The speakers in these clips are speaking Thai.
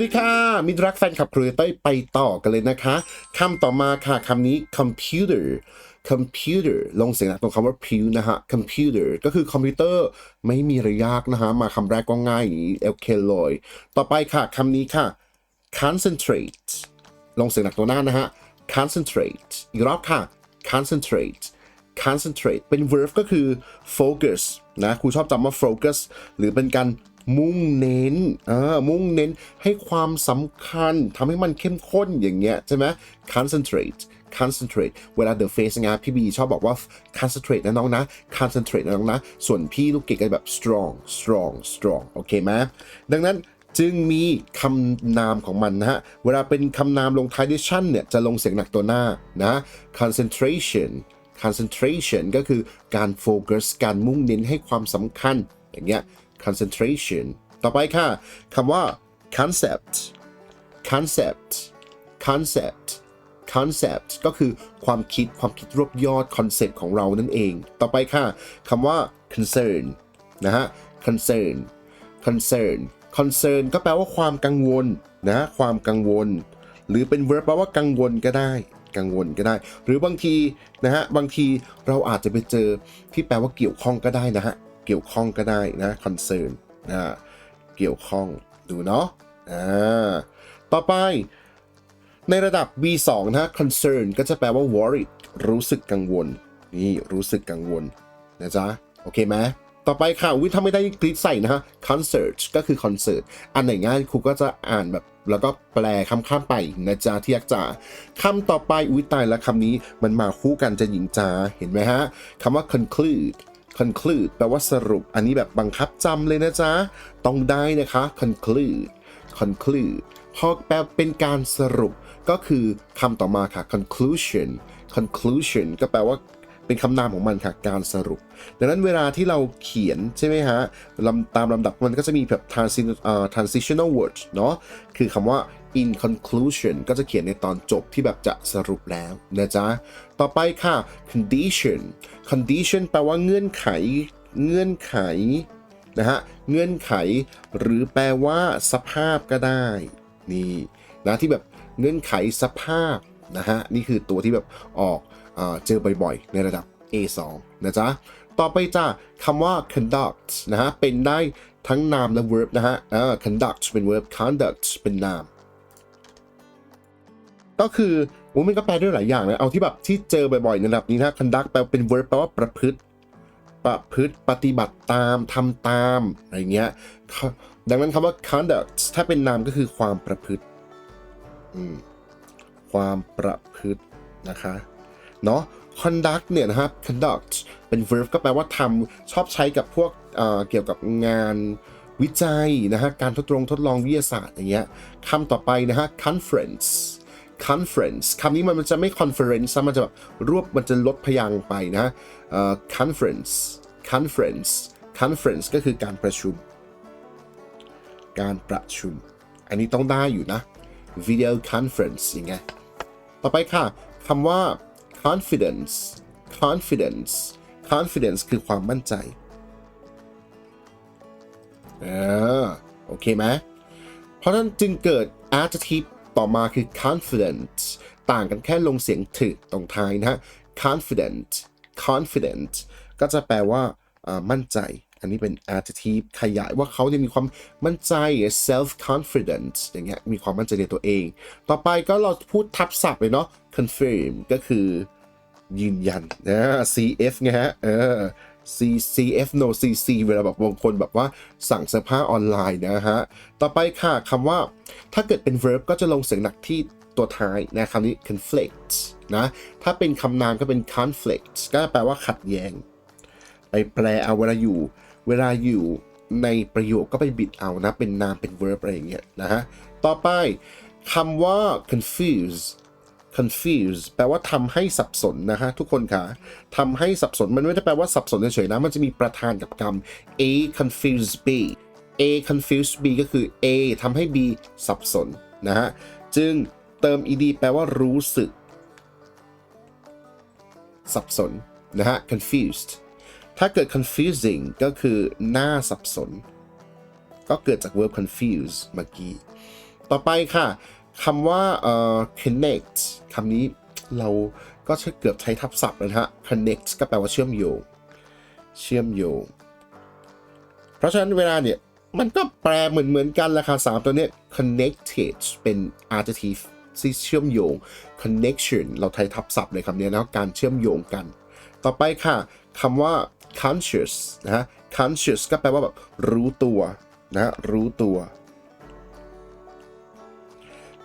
วัสดีค่ะมิตรักแฟนคลับครูเต้ยไปต่อกันเลยนะคะคำต่อมาค่ะคำนี้ computer computer ลงเสียงหนักตรงคำว่า pew นะฮะ computer ก็คือคอมพิวเตอร์ไม่มีอะยากนะฮะ มาคำแรกก็ง่ายอย่างนี้โอเคเลย ต่อไปค่ะคำนี้ค่ะ concentrate ลงเสียงหนักตัวหน้านะฮะ concentrate อีกรอบค่ะ concentrate concentrate เป็น verb ก็คือ focus นะครูชอบจำว่า focus หรือเป็นการ มุ่งเน้นเออมุ่งเน้นให้ความสำคัญทำให้มันเข้มข้นอย่างเงี้ยใช่ไหม concentrate concentrate เวลา the face งานพี่บีชอบบอกว่า concentrate นะน้องนะ concentrate นะน้องนะ ส่วนพี่ลูกเกดก็แบบ strong strong strong โอเคไหมดังนั้นจึงมีคำนามของมันนะฮะ เวลาเป็นคำนามลงท้ายด้วยชั่นเนี่ย จะลงเสียงหนักตัวหน้านะ concentration concentration ก็คือการโฟกัสการมุ่งเน้นให้ความสำคัญอย่างเงี้ย concentration ต่อไปค่ะคำว่า concept concept concept concept ก็คือความคิดความคิดรวบยอดคอนเซปต์ของเรานั่นเอง ต่อไปค่ะคำว่า concern นะฮะ concern concern concern ก็แปลว่าความกังวลนะความกังวล หรือเป็น verb แปลว่ากังวลก็ได้ กังวลก็ได้ หรือบางทีนะฮะบางทีเราอาจจะไปเจอที่แปลว่าเกี่ยวข้องก็ได้นะฮะ กี่ยวข้องก็ได้นะ concern นะเกี่ยวข้องดูเนาะอ่าต่อไปในระดับ B2 นะ concern ก็จะแปลว่า worried รู้สึกกังวล นี่รู้สึกกังวลนะจ๊ะ โอเคไหมต่อไปค่ะวิถ้าไม่ได้คลิกใส่นะฮะ concert ก็คือ concert อันไหนง่ายครูก็จะอ่านแบบแล้วก็แปลคำข้ามไปนะจ๊ะที่ยักจ๋าคำต่อไปอุ้ยตายแล้วคำนี้มันมาคู่กันจะหญิงจ๋าเห็นไหมฮะคำว่า conclude conclude แปลว่าสรุป อันนี้แบบบังคับจำเลยนะจ๊ะ ต้องได้นะคะ conclude conclude พอแปลเป็นการสรุปก็คือคำต่อมาค่ะ conclusion conclusion ก็แปลว่าเป็นคำนามของมันค่ะ การสรุป ดังนั้นเวลาที่เราเขียนใช่ไหมฮะลำตามลำดับมันก็จะมีแบบ transi- เอ่อ transitional words เนาะคือคำว่า in conclusion ก็จะเขียนในตอนจบที่แบบจะสรุปแล้วนะจ๊ะ ต่อไปค่ะ condition condition แปลว่าเงื่อนไข เงื่อนไขนะฮะ เงื่อนไข หรือแปลว่าสภาพก็ได้ นี่นะที่แบบเงื่อนไขสภาพนะฮะ นี่คือตัวที่แบบออกเอเจอบ่อยๆ ในระดับ A2 นะจ๊ะ ต่อไปจ้าคำว่า conduct นะฮะ เป็นได้ทั้งนามและ verb นะฮะ conduct เป็น verb conduct เป็นนาม ก็คือ โอ้มันก็แปลได้หลายอย่างนะเอาที่แบบที่เจอบ่อยๆในระดับนี้นะ conduct แปลเป็น verb แปลว่าประพฤติ ประพฤติปฏิบัติตามทำตามอะไรเงี้ยดังนั้นคำว่า conduct ถ้าเป็นนามก็คือความประพฤติความประพฤตินะคะเนาะ conduct เนี่ยนะครับ conduct เป็น verb ก็แปลว่าทำชอบใช้กับพวกเเกี่ยวกับงานวิจัยนะฮะการทดลองทดลองวิทยาศาสตร์อย่างเงี้ยคำต่อไปนะฮะ conference conference คำนี้มันจะไม่ conference นะมันจะแบบรวบมันจะลดพยางไปนะเอ่อ conference conference conference ก็คือการประชุม การประชุม อันนี้ต้องได้อยู่นะ video conference อย่างเงี้ยต่อไปค่ะคำว่า confidence confidence confidence คือความมั่นใจเออโอเคไหมเพราะฉะนั้นจึงเกิด adjective ต่อมาคือ confident ต่างกันแค่ลงเสียงถึกตรงท้ายนะฮะ confident confident ก็จะแปลว่ามั่นใจ อันนี้เป็น adjective ขยายว่าเขาเนี่ยมีความมั่นใจ self confident อย่างเงี้ย มีความมั่นใจในตัวเอง ต่อไปก็เราพูดทับศัพท์เลยเนาะ confirm ก็คือยืนยันนะ CF ไงฮะ เออ C CF no CC เวลาแบบบางคนแบบว่าสั่งเสื้อผ้าออนไลน์นะฮะ ต่อไปค่ะคำว่า ถ้าเกิดเป็น verb ก็จะลงเสียงหนักที่ตัวท้ายนะคำนี้ conflict นะ ถ้าเป็นคำนามก็เป็น conflict ก็แปลว่าขัดแย้ง ไปแปลเอาเวลาอยู่ เวลาอยู่ในประโยคก็ไปบิดเอานะ เป็นนามเป็น verb อะไรอย่างเงี้ยนะฮะ ต่อไปคำว่า confuse confuse แปลว่าทำให้สับสนนะฮะทุกคนคะทำให้สับสนมันไม่ได้แปลว่าสับสนเฉยๆนะมันจะมีประธานกับกรรม A confuse B A confuse B ก็คือ A ทำให้ B สับสนนะฮะจึงเติม ed แปลว่ารู้สึก สับสนนะฮะ confused ถ้าเกิด confusing ก็คือน่าสับสน ก็เกิดจาก verb confuse เมื่อกี้ ต่อไปค่ะคำว่าเอ่อ connect คำนี้เราก็เกือบใช้ทับศัพท์เลยนะฮะ connect ก็แปลว่าเชื่อมโยง เชื่อมโยง เพราะฉะนั้นเวลาเนี่ย มันก็แปลเหมือนเหมือนกันแหละค่ะสามตัวเนี้ย connected เป็น adjective ที่เชื่อมโยง connection เราไทยทับศัพท์ในคำนี้นะการเชื่อมโยงกัน ต่อไปค่ะคำว่า conscious นะฮะ conscious ก็แปลว่าแบบรู้ตัวนะรู้ตัว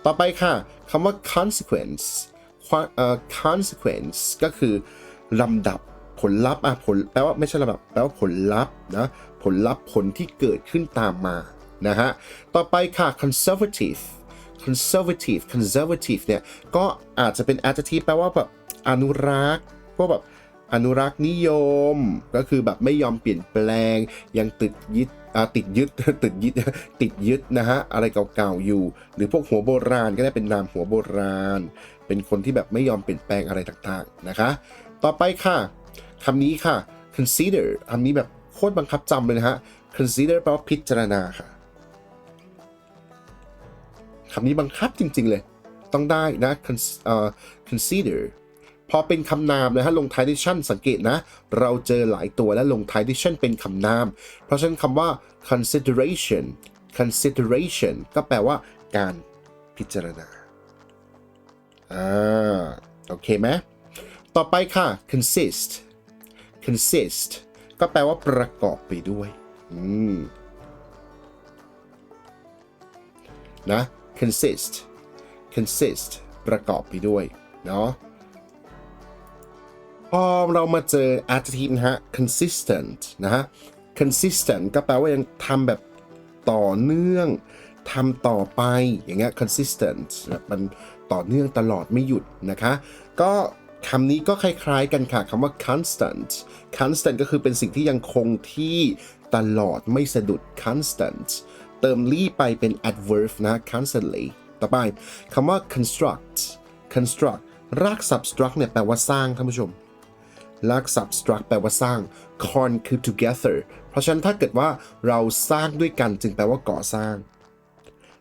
ต่อไปค่ะคำว่า consequence วาเอ่อ consequence ก็คือลำดับผลลัพธ์อะผลแปลว่าไม่ใช่ลำดับแปลว่าผลลัพธ์นะผลลัพธ์ผลที่เกิดขึ้นตามมานะฮะต่อไปค่ะ conservative conservative conservative เนี่ยก็อาจจะเป็น adjective แปลว่าแบบอนุรักษ์พวกแบบอนุรักษ์นิยม ก็คือแบบไม่ยอมเปลี่ยนแปลง ยังติดยึด ติดยึดติดยึดติดยึดนะฮะอะไรเก่าๆอยู่ หรือพวกหัวโบราณก็ได้เป็นนามหัวโบราณ เป็นคนที่แบบไม่ยอมเปลี่ยนแปลงอะไรต่างๆนะคะ ต่อไปค่ะคำนี้ค่ะ consider คำนี้แบบโคตรบังคับจำเลยนะฮะ consider แปลว่าพิจารณาค่ะคำนี้บังคับจริงๆเลย ต้องได้นะ Cons- uh, consider พอเป็นคำนามนะฮะลงท้ายด้วยชั่นสังเกตนะ เราเจอหลายตัวและลงท้ายด้วยชั่นเป็นคำนาม เพราะฉะนั้นคำว่า consideration consideration ก็แปลว่าการพิจารณาอ่าโอเคไหมต่อไปค่ะ consist consist ก็แปลว่าประกอบไปด้วยอืมนะ consist consist ประกอบไปด้วย เนาะ พอเรามาเจอ adjective นะฮะ consistent นะฮะ consistent ก็แปลว่ายังทำแบบต่อเนื่องทำต่อไปอย่างเงี้ย consistent มันต่อเนื่องตลอดไม่หยุดนะคะ ก็คำนี้ก็คล้ายๆกันค่ะคำว่า constant constant ก็คือเป็นสิ่งที่ยังคงที่ตลอดไม่สะดุด constant เติมลี่ไปเป็น adverb นะ constantly ต่อไปคำว่า construct construct ราก substruct เนี่ยแปลว่าสร้างท่านผู้ชม ราก substruct แปลว่าสร้าง con คือ together เพราะฉะนั้นถ้าเกิดว่าเราสร้างด้วยกันจึงแปลว่าก่อสร้าง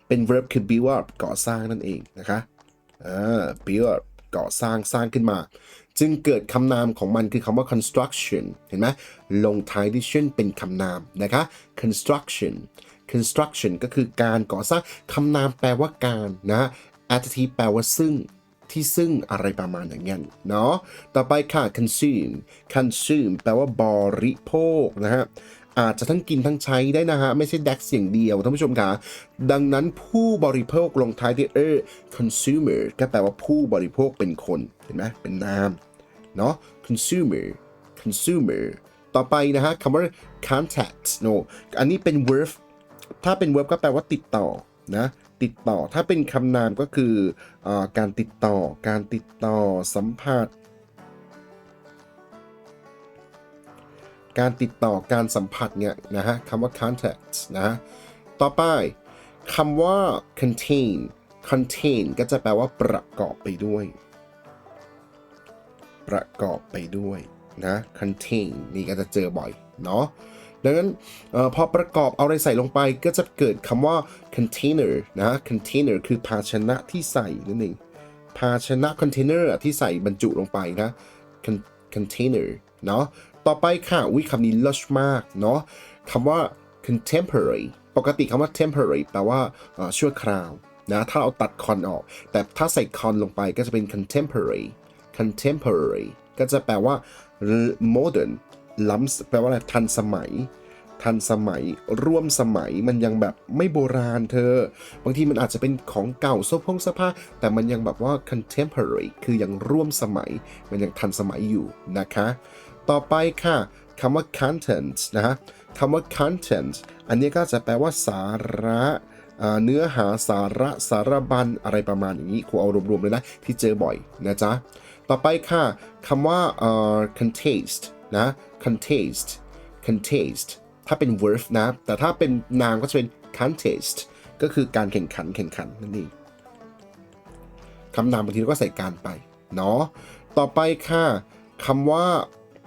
เป็น verb คือ build up ก่อสร้างนั่นเองนะคะอ่า build up ก่อสร้างสร้างขึ้นมา จึงเกิดคำนามของมันคือคำว่า construction เห็นไหมลงท้ายด้วย tion เป็นคำนามนะคะ construction construction ก็คือการก่อสร้างคำนามแปลว่าการนะ adjective แปลว่าซึ่ง ที่ซึ่งอะไรประมาณอย่างนั้นเนาะ ต่อไปค่ะ consume consume แปลว่าบริโภคนะฮะ อาจจะทั้งกินทั้งใช้ได้นะฮะ ไม่ใช่ dex อย่างเดียวท่านผู้ชมคะดังนั้นผู้บริโภคลงท้ายด้วยเออ consumer ก็แปลว่าผู้บริโภคเป็นคน เห็นไหมเป็นนาม เนาะ consumer consumer ต่อไปนะฮะคำว่า contact no อันนี้เป็น verb ถ้าเป็น verb ก็แปลว่าติดต่อ นะติดต่อถ้าเป็นคำนามก็คือออการติดต่อการติดต่อสัมผัสการติดต่อการสัมผัสเนี่ยนะฮะคำว่า contact นะฮะต่อไปคำว่า contain contain ก็จะแปลว่าประกอบไปด้วย ประกอบไปด้วยนะ contain นี่ก็จะเจอบ่อยเนาะ ดังนั้นออพอประกอบเอาอะไรใส่ลงไปก็จะเกิดคำว่า container นะ container คือภาชนะที่ใส่นั่นเองภาชนะ container ที่ใส่บรรจุลงไปนะ con- container เนาะต่อไปค่ะวิคำนี้ lush มากเนาะคำว่า contemporary ปกติคำว่า temporary แปลว่าชั่วคราวนะถ้าเราตัด con ออก แต่ถ้าใส่ con ลงไปก็จะเป็น contemporary contemporary ก็จะแปลว่า modern ล้ำแปลว่าอะไรทันสมัย ทันสมัยร่วมสมัยมันยังแบบไม่โบราณเธอ บางทีมันอาจจะเป็นของเก่าโซพงเสื้อผ้าแต่มันยังแบบว่า contemporary คือยังร่วมสมัย มันยังทันสมัยอยู่นะคะ ต่อไปค่ะคำว่า content นะฮะคำว่า content อันนี้ก็จะแปลว่าสาระาเนื้อหาสาระสารบัญอะไรประมาณอย่างนี้ครูเอารวมๆเลยนะ ที่เจอบ่อยนะจ๊ะ ต่อไปค่ะคำว่าเอ่อ contaste นะ contaste contaste ถ้าเป็น verb นะ แต่ถ้าเป็นนามก็จะเป็น contest ก็คือการแข่งขันแข่งขันนั่นเองคำนามบางทีเราก็ใส่การไป เนาะ ต่อไปค่ะคำว่า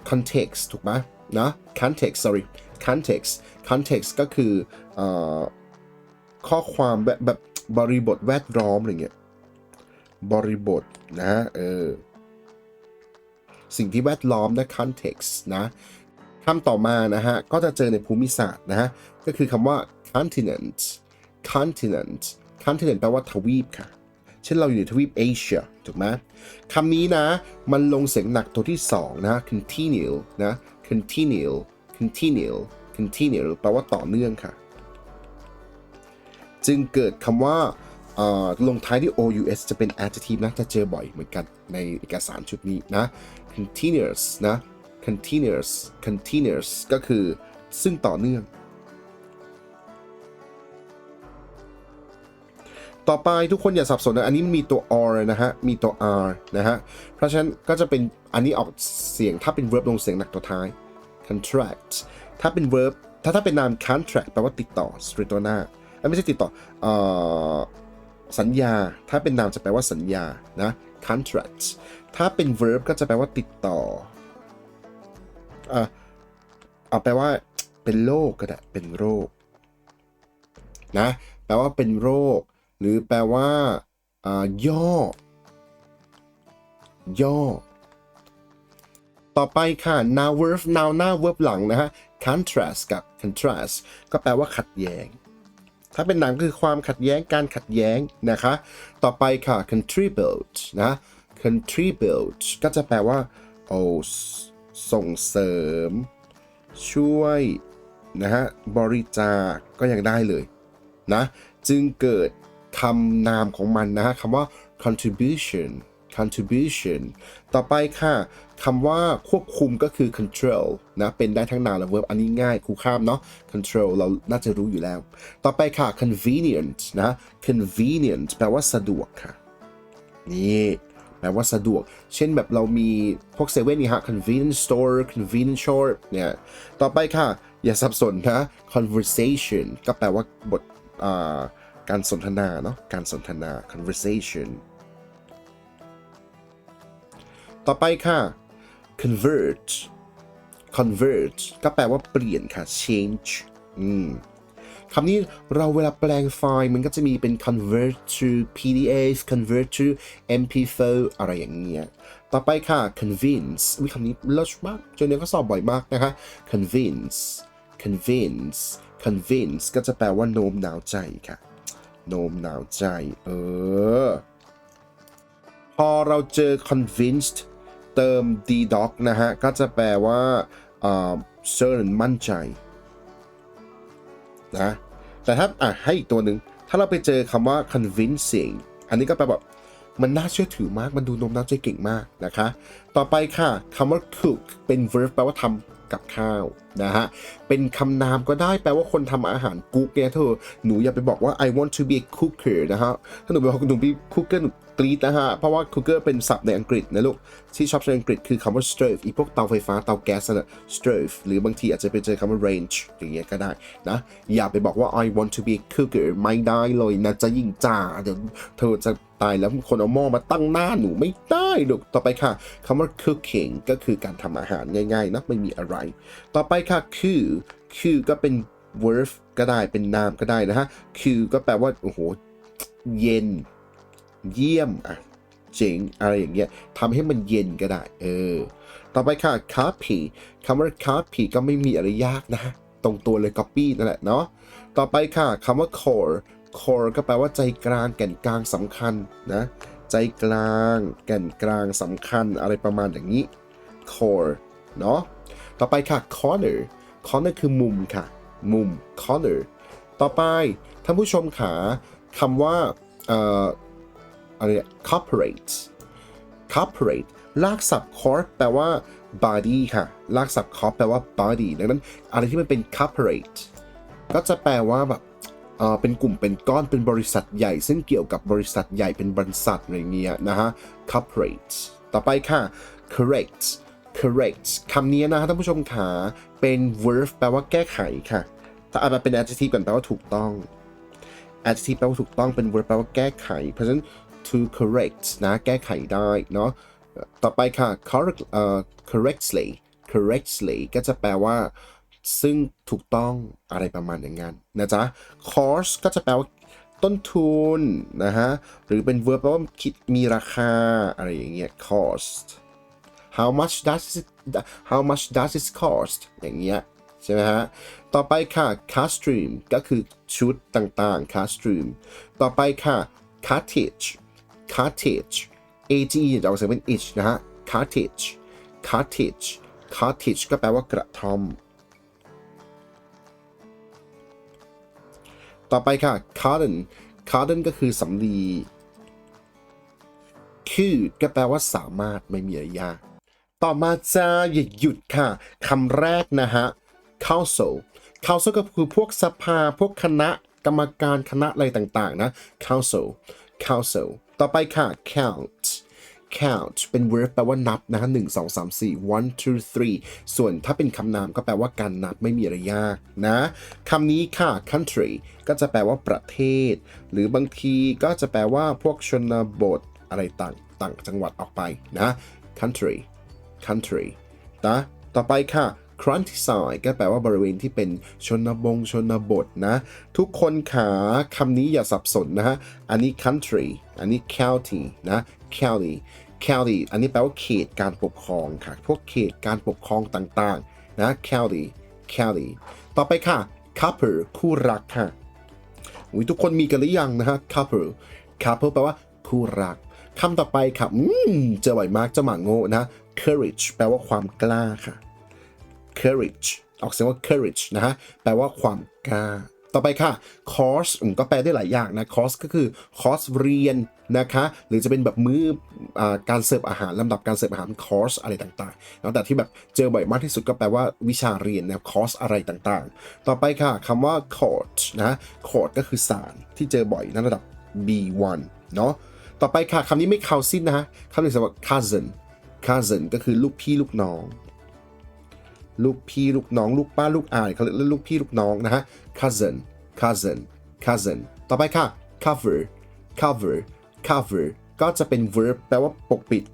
context ถูกไหมนะ context sorry context context ก็คืออข้อความแบบแบบบริบทแวดล้อมอะไรเงี้ย บริบทนะ เออ สิ่งที่แวดล้อมนะ context นะคำต่อมานะฮะ ก็จะเจอในภูมิศาสตร์นะฮะ ก็คือคำว่า continent continent continent แปลว่าทวีปค่ะ เช่นเราอยู่ในทวีปเอเชียถูกไหมคำนี้นะ มันลงเสียงหนักตัวที่ 2 นะ continue นะ continue continue continue แปลว่าต่อเนื่องค่ะ จึงเกิดคำว่าลงท้ายด้วย ous จะเป็น adjective นะ จะเจอบ่อยเหมือนกันในเอกสารชุดนี้นะ continuous นะ continuous continuous ก็คือซึ่งต่อเนื่อง ต่อไปทุกคนอย่าสับสนนะ อันนี้มีตัว r นะฮะ มีตัว r นะฮะ เพราะฉะนั้นก็จะเป็นอันนี้ออกเสียงถ้าเป็น verb ลงเสียงหนักตัวท้าย contract ถ้าเป็น verb ถ้าถ้าเป็นนาม contract แปลว่าติดต่อ straight ตัวหน้าไม่ใช่ติดต่ออสัญญา ถ้าเป็นนามจะแปลว่าสัญญา นะ contract ถ้าเป็น verb ก็จะแปลว่าติดต่ออะเอาแปลว่าเป็นโรคก็ได้เป็นโรคนะแปลว่าเป็นโรค หรือแปลว่าอ่าย่อ ย่อ ต่อไปค่ะ now verb now หน้า verb หลังนะฮะ contrast กับ contrast ก็แปลว่าขัดแย้ง ถ้าเป็นหนังคือความขัดแย้งการขัดแย้งนะคะ ต่อไปค่ะ contribute นะ contribute ก็จะแปลว่าโอ้ส่งเสริม ช่วยนะฮะบริจาคก็ยังได้เลยนะจึงเกิดคำนามของมันนะฮะคำว่า contribution contribution ต่อไปค่ะคำว่าควบคุมก็คือ control นะเป็นได้ทั้งนามและ verb อันนี้ง่ายครูข้ามเนาะ control เราน่าจะรู้อยู่แล้ว ต่อไปค่ะ convenient นะ convenient แปลว่าสะดวกค่ะ นี่ แปลว่าสะดวก เช่นแบบเรามีพวกเซเว่นนี่ฮะ convenience store convenience shop เนี่ย ต่อไปค่ะ อย่าสับสนนะ conversation ก็แปลว่าบทาการสนทนาเนาะ การสนทนา conversation ต่อไปค่ะ convert convert ก็แปลว่าเปลี่ยนค่ะ change อืม คำนี้เราเวลาแปลงไฟล์มันก็จะมีเป็น convert to PDF convert to MP4 อะไรอย่างเงี้ย ต่อไปค่ะ convince วิคำนี้เลิศมากจอเนี่ยก็สอบบ่อยมากนะคะ convince convince convince ก็จะแปลว่าโน้มน้าวใจค่ะ โน้มน้าวใจ เออ พอเราเจอ convinced เติม d doc นะฮะ ก็จะแปลว่าอ่า certain มั่นใจ นะแต่ถ้าอะให้อีกตัวหนึ่งถ้าเราไปเจอคำว่า convincing อันนี้ก็แปลแบบมันน่าเชื่อถือมาก มันดูนมน้ำใจเก่งมากนะคะ ต่อไปค่ะคำว่า cook เป็น verb แปลว่าทำกับข้าวนะฮะ เป็นคำนามก็ได้แปลว่าคนทำอาหารกุ๊กเนี่ยเธอ หนูอย่าไปบอกว่า I want to be a cooker นะฮะ ถ้าหนูไปบอกหนูเป็น cooker หนูกรีดนะฮะ เพราะว่า cooker เป็นศัพท์ในอังกฤษนะลูก ที่ชอบใช้อังกฤษคือคำว่า stove อีพวกเตาไฟฟ้าเตาแก๊สน่ะ stove หรือบางทีอาจจะไปเจอคำว่า range อย่างเงี้ยก็ได้นะ อย่าไปบอกว่า I want to be a cooker ไม่ได้เลยนะจะยิ่งจ่าเดี๋ยวเธอจะตายแล้วคนเอาหม้อมาตั้งหน้าหนูไม่ได้ลูกต่อไปค่ะคำว่า cooking ก็คือการทำอาหารง่ายๆนะไม่มีอะไรต่อไปค่ะคือคือก็เป็น verb ก็ได้เป็นนามก็ได้นะฮะคือก็แปลว่าโอ้โหเย็น เยี่ยมอะเจ๋งอะไรอย่างเงี้ยทำให้มันเย็นก็ได้ เออ ต่อไปค่ะ copy คำว่า copy ก็ไม่มีอะไรยากนะ ตรงตัวเลย copy นั่นแหละเนาะ ต่อไปค่ะคำว่า core core ก็แปลว่าใจกลางแก่นกลางสำคัญนะ ใจกลาง แก่นกลางสำคัญอะไรประมาณอย่างนี้ core เนาะต่อไปค่ะ corner corner คือมุมค่ะ มุม corner ต่อไปท่านผู้ชมขาคำว่าอะไร corporate corporate ลากศัพท์ corp แปลว่า body ค่ะ ลากศัพท์ corp แปลว่า body ดังนั้นอะไรที่มันเป็น corporate ก็จะแปลว่าแบบเป็นกลุ่มเป็นก้อนเป็นบริษัทใหญ่ ซึ่งเกี่ยวกับบริษัทใหญ่เป็นบริษัทอะไรเงี้ยนะฮะ corporate ต่อไปค่ะ correct correct คำนี้นะฮะท่านผู้ชมขาเป็น verb แปลว่าแก้ไขค่ะ ถ้าเอามาเป็น adjective ก่อนแปลว่าถูกต้อง adjective แปลว่าถูกต้องเป็น verb แปลว่าแก้ไข เพราะฉะนั้น to correct นะแก้ไขได้เนาะต่อไปค่ะ correct เอ่อ correctly correctly ก็จะแปลว่า ซึ่งถูกต้องอะไรประมาณอย่างนั้นนะจ๊ะ course ก็จะแปลว่าต้นทุนนะฮะ หรือเป็น verb แปลว่าคิดมีราคาอะไรอย่างเงี้ย cost how much does it how much does it cost อย่างเงี้ยใช่ไหมฮะ ต่อไปค่ะ costume ก็คือชุดต่างๆ costume ต่อไปค่ะ cottage cottage age จะออกเสียงเป็น ich นะฮะ cottage cottage cottage ก็แปลว่ากระท่อม ต่อไปค่ะ cotton cotton ก็คือสำลี คือก็แปลว่าสามารถไม่มีอะไรยาก ต่อมาจะอย่าหยุดค่ะคำแรกนะฮะ council council ก็คือพวกสภาพวกคณะกรรมการคณะอะไรต่างๆนะ council council ต่อไปค่ะ count count เป็น verb แปลว่านับนะฮะหนึ่งสองสามสี่ one two three ส่วนถ้าเป็นคำนามก็แปลว่าการนับไม่มีอะไรยากนะคำนี้ค่ะ country ก็จะแปลว่าประเทศ หรือบางทีก็จะแปลว่าพวกชนบทอะไรต่างต่างจังหวัดออกไปนะ country country นะต่อไปค่ะ countryside ก็แปลว่าบริเวณที่เป็นชนบงชนบทนะ ทุกคนขาคำนี้อย่าสับสนนะฮะ อันนี้ country อันนี้ county นะ county county อันนี้แปลว่าเขตการปกครองค่ะ พวกเขตการปกครองต่างๆ นะ county county ต่อไปค่ะ couple คู่รักค่ะทุกคนมีกันหรือยังนะฮะ couple couple แปลว่าคู่รัก คำต่อไปค่ะอืมเจอบ่อยมากเจะหมาโง่นะ courage แปลว่าความกล้าค่ะ courage ออกเสียงว่า courage นะฮะ แปลว่าความกล้า ต่อไปค่ะ course ก็แปลได้หลายอย่างนะ course ก็คือ course เรียนนะคะ หรือจะเป็นแบบมืออการเสิร์ฟอาหารลำดับการเสิร์ฟอาหาร course อะไรต่างๆแล้วแต่ที่แบบเจอบ่อยมากที่สุดก็แปลว่าวิชาเรียนนะครับ course อะไรต่างๆ ต่อไปค่ะคำว่า court นะ court ก็คือศาลที่เจอบ่อยในระดับ B1 เนาะ ต่อไปค่ะคำนี้ไม่ cousin นะฮะคำนี้สำหรับ cousin cousin ก็คือลูกพี่ลูกน้อง ลูกพี่ลูกน้อง ลูกป้าลูกอาเขาเรียกลูกพี่ลูกน้องนะฮะ cousin cousin cousin ต่อไปค่ะ cover cover cover ก็จะเป็น verb แปลว่าปกปิด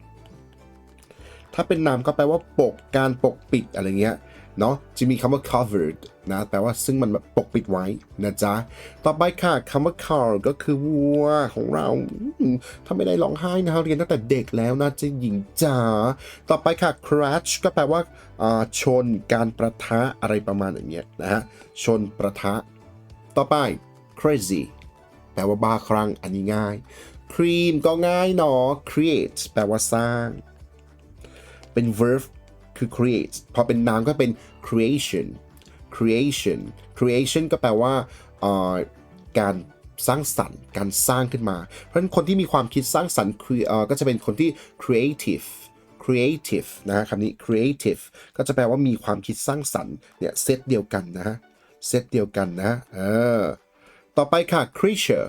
ถ้าเป็นนามก็แปลว่าปกการปกปิดอะไรเงี้ย เนาะจะมีคำว่า covered นะแปลว่าซึ่งมันแบบปกปิดไว้นะจ๊ะ ต่อไปค่ะคำว่า cow ก็คือวัวของเราถ้าไม่ได้ร้องไห้นะเรียนตั้งแต่เด็กแล้วนะเจะหญิงจ๋าต่อไปค่ะ crash ก็แปลว่าอ่าชนการประทะอะไรประมาณอย่างเงี้ยนะฮะชนประทะ ต่อไป crazy แปลว่าบ้าคลั่งอันนี้ง่าย cream ก็ง่ายเนาะ create แปลว่าสร้าง เป็น verb คือ create พอเป็นนามก็เป็น creation creation creation ก็แปลว่าการสร้างสรรค์ การสร้างขึ้นมา เพราะฉะนั้นคนที่มีความคิดสร้างสรรค์ก็จะเป็นคนที่ creative creative นะฮะคำนี้ creative ก็จะแปลว่ามีความคิดสร้างสรรค์เนี่ยเซตเดียวกันนะเซตเดียวกันนะเออต่อไปค่ะ creature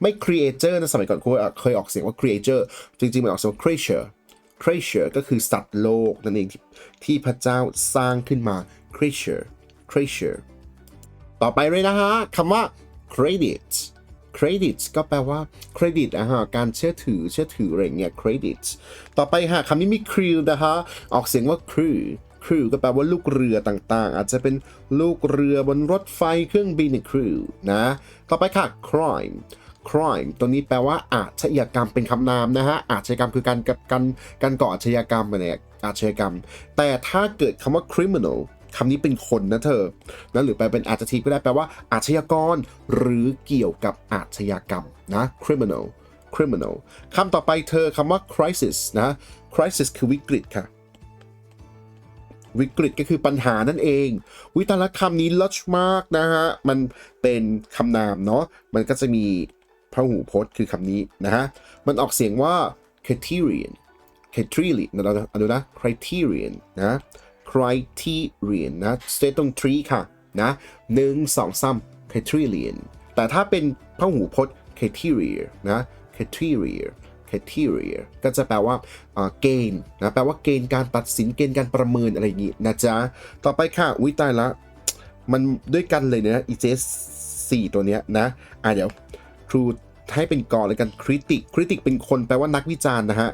ไม่ creator นะสมัยก่อนเคยออกเสียงว่า creature จริงๆมันออกเสียงว่า creature creature ก็คือสัตว์โลกนั่นเองที่พระเจ้าสร้างขึ้นมา creature creature ต่อไปเลยนะฮะคำว่า credit credit ก็แปลว่า credit อะฮะการเชื่อถือเชื่อถืออะไรเงี้ย credit ต่อไปฮะคำนี้มี crew นะฮะออกเสียงว่า crew crew ก็แปลว่าลูกเรือต่างๆ อาจจะเป็นลูกเรือบนรถไฟเครื่องบิน crew นะ ต่อไปค่ะ crime crime ตัวนี้แปลว่าอาชญากรรมเป็นคำนามนะฮะ อาชญากรรมคือการการการก่ออาชญากรรมอะไรเนี่ยอาชญากรรม แต่ถ้าเกิดคำว่า criminal คำนี้เป็นคนนะเธอนะหรือแปลเป็น adjective ก็ได้แปลว่า อาชญากร หรือเกี่ยวกับอาชญากรรมนะ criminal criminal คำต่อไปเธอคำว่า crisis นะ crisis คือวิกฤตค่ะ วิกฤตก็คือปัญหานั่นเอง วิตาลคำนี้ลัชมากนะฮะ มันเป็นคำนามเนาะ มันก็จะมี พระหูพจน์คือคำนี้นะฮะ มันออกเสียงว่า criterion criterion นะเราดูนะ criterion นะ criterion นะ state ตรง tree ค่ะนะหนึ่งสองสาม criterion แต่ถ้าเป็นพหูพจน์ criteria นะ criteria criteria ก็จะแปลว่าอ่าเกณฑ์นะแปลว่าเกณฑ์การตัดสินเกณฑ์การประเมินอะไรอย่างนี้นะจ๊ะ ต่อไปค่ะ อุ้ยตายละ มันด้วยกันเลยนะอีเจสี่ตัวเนี้ยนะ อะเดี๋ยว ครูให้เป็นกอเลยกัน critic critic เป็นคนแปลว่านักวิจารณ์นะฮะ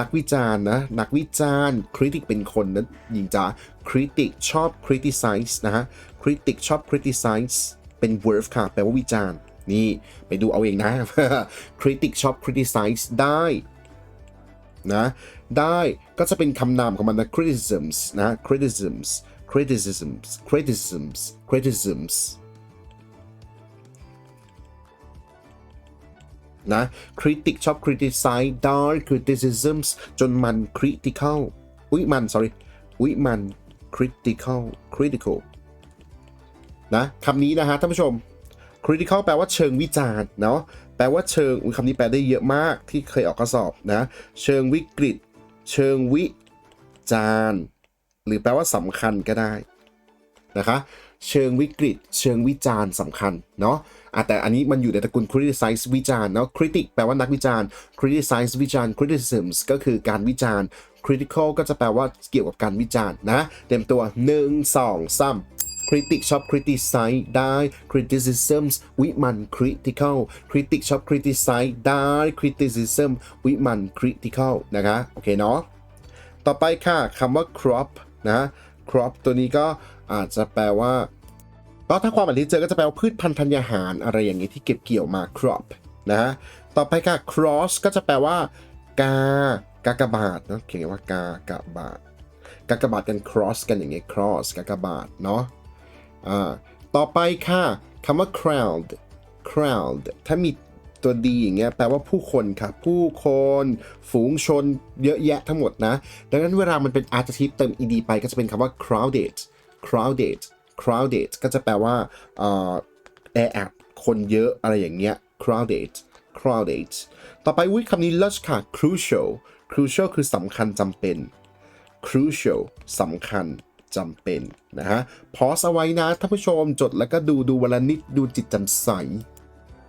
นักวิจารณ์นะนักวิจารณ์ critic เป็นคนนะหญิงจ๋า critic ชอบ criticize นะฮะ critic ชอบ criticize เป็น verb ค่ะแปลว่าวิจารณ์นี่ไปดูเอาเองนะ critic ชอบ criticize ได้นะได้ก็จะเป็นคำนามของมันนะ criticisms นะ criticisms criticisms criticisms criticisms นะ critic ชอบ criticize ได้ criticisms จนมัน critical อุ้ยมัน sorry อุ้ยมัน critical critical นะคำนี้นะฮะท่านผู้ชม critical แปลว่าเชิงวิจารณ์เนาะแปลว่าเชิงคำนี้แปลได้เยอะมากที่เคยออกข้อสอบนะ เชิงวิกฤต เชิงวิจารณ์ หรือแปลว่าสำคัญก็ได้นะคะ เชิงวิกฤต เชิงวิจารณ์สำคัญเนาะ อะแต่อันนี้มันอยู่ในตระกูล criticize วิจารณ์เนาะ critic แปลว่านักวิจารณ์ criticize วิจารณ์ criticisms ก็คือการวิจารณ์ critical ก็จะแปลว่าเกี่ยวกับการวิจารณ์นะเต็มตัว 1 2 3 critic ชอบ criticize ได้ criticisms วิมัน critical critic ชอบ criticize ได้ criticism วิมัน critical นะคะโอเคเนาะต่อไปค่ะคำว่า crop นะ crop ตัวนี้ก็อาจจะแปลว่า ก็ถ้าความหมายที่เจอก็จะแปลว่าพืชพันธุ์ธัญญาหารอะไรอย่างนี้ที่เก็บเกี่ยวมา crop นะฮะ ต่อไปค่ะ cross ก็จะแปลว่ากากากบาทเนาะเขียนว่ากากบาทกากบาทกัน cross กันอย่างเงี้ย cross กากบาทเนาะอ่าต่อไปค่ะคำว่า crowd crowd ถ้ามีตัวดีอย่างเงี้ยแปลว่าผู้คนค่ะ ผู้คน ฝูงชนเยอะแยะทั้งหมดนะ ดังนั้นเวลามันเป็น adjective เติม ed ไปก็จะเป็นคำว่า crowded crowded crowded ก็จะแปลว่าเอ่อแออัดคนเยอะอะไรอย่างเงี้ย crowded crowded ต่อไปวิคำนี้ lush ค่ะ crucial crucial คือสำคัญจำเป็น crucial สำคัญจำเป็นนะฮะพอสเอาไว้นะท่านผู้ชมจดแล้วก็ดูดูวันละนิดดูจิตจำใส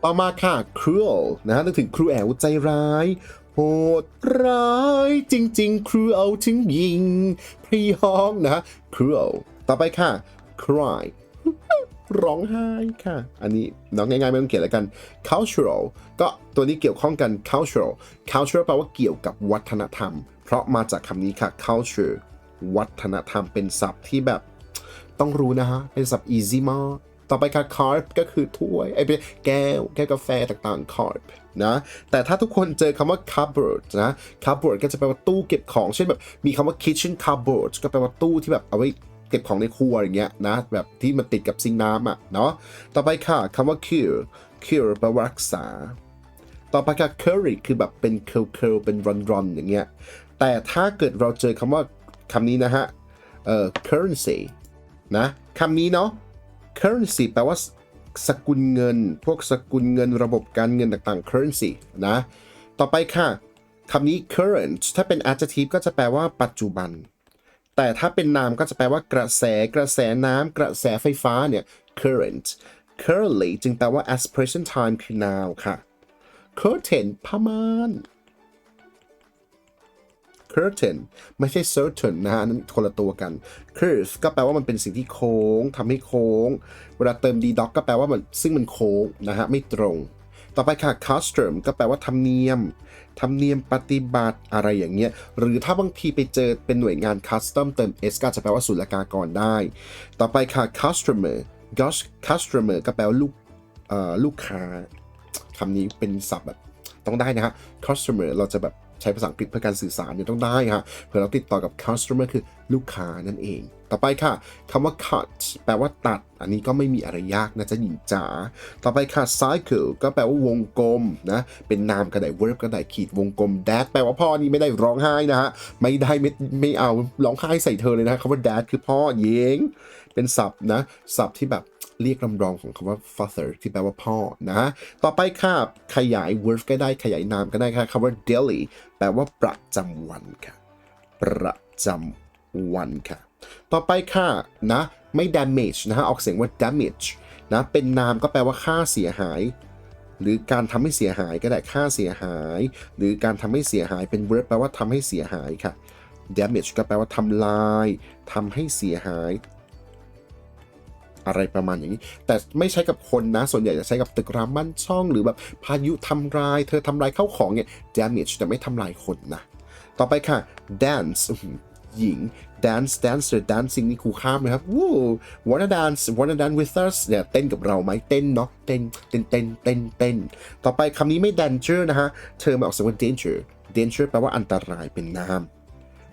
ต่อมาค่ะ cruel นะฮะนึกถึงครูแอลใจร้าย โหดร้ายจริง ๆ ครูเอาถึงยิง พรีห้องนะฮะ cruel ต่อไปค่ะ cry ร้องไห้ค่ะ อันนี้น้องง่ายๆไม่ต้องเขียนแล้วกัน cultural ก็ตัวนี้เกี่ยวข้องกัน cultural cultural แปลว่าเกี่ยวกับวัฒนธรรม เพราะมาจากคำนี้ค่ะ culture วัฒนธรรมเป็นศัพท์ที่แบบต้องรู้นะฮะ เป็นศัพท์ easy มาก ต่อไปค่ะ carp ก็คือถ้วยไอ้เป็นแก้ว แก้วกาแฟต่างๆ carp นะ แต่ถ้าทุกคนเจอคำว่า cupboard นะ cupboard ก็จะแปลว่าตู้เก็บของ เช่นแบบมีคำว่า kitchen cupboard ก็แปลว่าตู้ที่แบบเอาไว้ เก็บของในครัวอย่างเงี้ยนะแบบที่มันติดกับซิงน้ำอะเนาะต่อไปค่ะคำว่า cure cure แปลว่ารักษา ต่อไปค่ะ curry คือแบบเป็น curl curl เป็น run run อย่างเงี้ยแต่ถ้าเกิดเราเจอคำว่าคำนี้นะฮะเอ่อ currency นะคำนี้เนาะ currency แปลว่าสกุลเงิน พวกสกุลเงินระบบการเงินต่างๆ currency นะ ต่อไปค่ะคำนี้ current ถ้าเป็น adjective ก็จะแปลว่าปัจจุบัน แต่ถ้าเป็นนามก็จะแปลว่ากระแสกระแสน้ำกระแสไฟฟ้าเนี่ย current currently จึงแปลว่า as present time คือ now ค่ะ curtain ผ้าม่าน curtain ไม่ใช่ certain นะฮะนนั้นคนละตัวกัน curve ก็แปลว่ามันเป็นสิ่งที่โค้งทำให้โค้ง เวลาเติม d doc ก็แปลว่ามันซึ่งมันโค้งนะฮะไม่ตรง ต่อไปค่ะ custom ก็แปลว่าธรรมเนียม ธรรมเนียมปฏิบัติอะไรอย่างเงี้ย หรือถ้าบางทีไปเจอเป็นหน่วยงาน custom เติม s ก็จะแปลว่าศุลกากรได้ ต่อไปค่ะ customer customer ก็แปลว่าลูกลูกค้าคำนี้เป็นศัพท์แบบต้องได้นะฮะ customer เราจะแบบใช้ภาษาอังกฤษเพื่อการสื่อสารเนี่ยต้องได้ฮะเพื่อเราติดต่อกับ customer คือ ลูกค้านั่นเอง ต่อไปค่ะคำว่า cut แปลว่าตัด อันนี้ก็ไม่มีอะไรยากนะจ๊ะหญิงจ๋า ต่อไปค่ะ cycle ก็แปลว่าวงกลมนะ เป็นนามก็ได้ verb ก็ไดขีดวงกลม dad แปลว่าพ่อนี่ไม่ได้ร้องไห้นะฮะ ไม่ได้ไม่ไม่เอาร้องไห้ใส่เธอเลยนะคำว่า dad คือพ่อเยง เป็นศัพท์นะศัพท์ที่แบบเรียกลำรองของคำว่า father ที่แปลว่าพ่อนะ ต่อไปค่ะขยาย verb ก็ได้ขยายนามก็ได้ค่ะคำว่า daily แปลว่าประจำวันค่ะ ประจำ วันค่ะ ต่อไปค่ะนะไม่ damage นะฮะออกเสียงว่า damage นะเป็นนามก็แปลว่าค่าเสียหาย หรือการทำให้เสียหายก็ได้ค่าเสียหาย หรือการทำให้เสียหายเป็น verb แปลว่าทำให้เสียหายค่ะ damage ก็แปลว่าทำลาย ทำให้เสียหาย อะไรประมาณอย่างนี้ แต่ไม่ใช้กับคนนะ ส่วนใหญ่จะใช้กับตึกรามบ้านช่อง หรือแบบพายุทำลาย เธอทำลายเข้าของเนี่ย damage แต่ไม่ทำลายคนนะ ต่อไปค่ะ dance หญิง dance dancer dancing นี่ครูข้ามนะครับ Woo wanna dance wanna dance with us เนี่ยเต้นกับเราไหมเต้นเนาะเต้นเต้นเต้นเต้นเต้นต่อไปคำนี้ไม่ danger นะฮะเธอมาออกเสียงว่า danger danger แปลว่าอันตรายเป็นนาม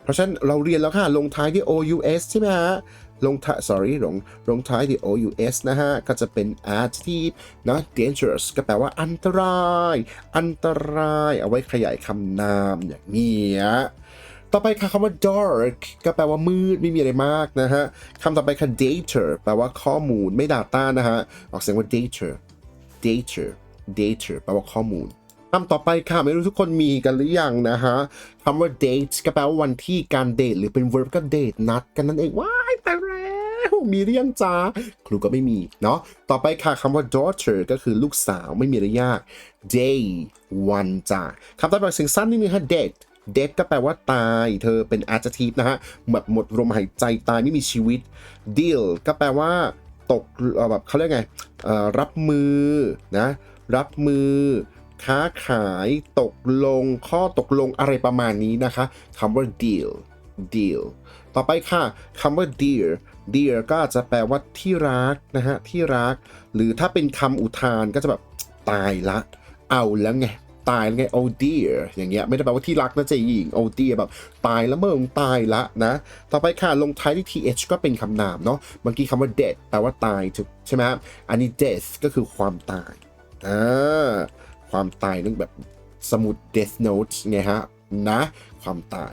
เพราะฉะนั้นเราเรียนแล้วค่ะลงท้ายที่ ous ใช่ไหมฮะลงท้าย sorry ลงลงท้ายที่ ous นะฮะ ก็จะเป็น adjective นะ dangerous ก็แปลว่าอันตราย อันตราย เอาไว้ขยายคำนามอย่างนี้ ต่อไปค่ะคำว่า dark ก็แปลว่ามืดไม่มีอะไรมากนะฮะคำต่อไปค่ะ data แปลว่าข้อมูลไม่ data นะฮะออกเสียงว่า data data data แปลว่าข้อมูลคำต่อไปค่ะไม่รู้ทุกคนมีกันหรือยังนะฮะคำว่า date ก็แปลว่าวันที่การเดทหรือเป็น verb ก็ date นัดกันนั่นเองว้ายไปแล้วมีหรือยังจ้าครูก็ไม่มีเนาะต่อไปค่ะคำว่า daughter ก็คือลูกสาวไม่มีอะไรยาก day วันจ้าคำต่อไปเสียงสั้นนิดนึงค่ะ date date ก็แปลว่าตายเธอเป็น adjective นะฮะแบบหมดลมหายใจตายไม่มีชีวิต deal ก็แปลว่าตกแบบเขาเรียกไงเอ่อรับมือนะรับมือ ค้าขายตกลงข้อตกลงอะไรประมาณนี้นะคะคำว่า deal deal ต่อไปค่ะคำว่า dear dear ก็จจะแปลว่าที่รักนะฮะที่รัก หรือถ้าเป็นคำอุทานก็จะแบบตายละ เอาแล้วไง ตายแล้วไง oh dear อย่างเงี้ยไม่ได้แปลว่าที่รักนะเจหญิง oh dear แบบตายแล้วเมื่อมึงตายละนะ ต่อไปค่ะลงท้ายที่ th ก็เป็นคำนามเนาะเมื่อกี้คำว่า dead แปลว่าตายถูกใช่ไหมครับอันนี้ death ก็คือความตายอ่าความตายนึกแบบสมุด death note ไงฮะนะ ความตาย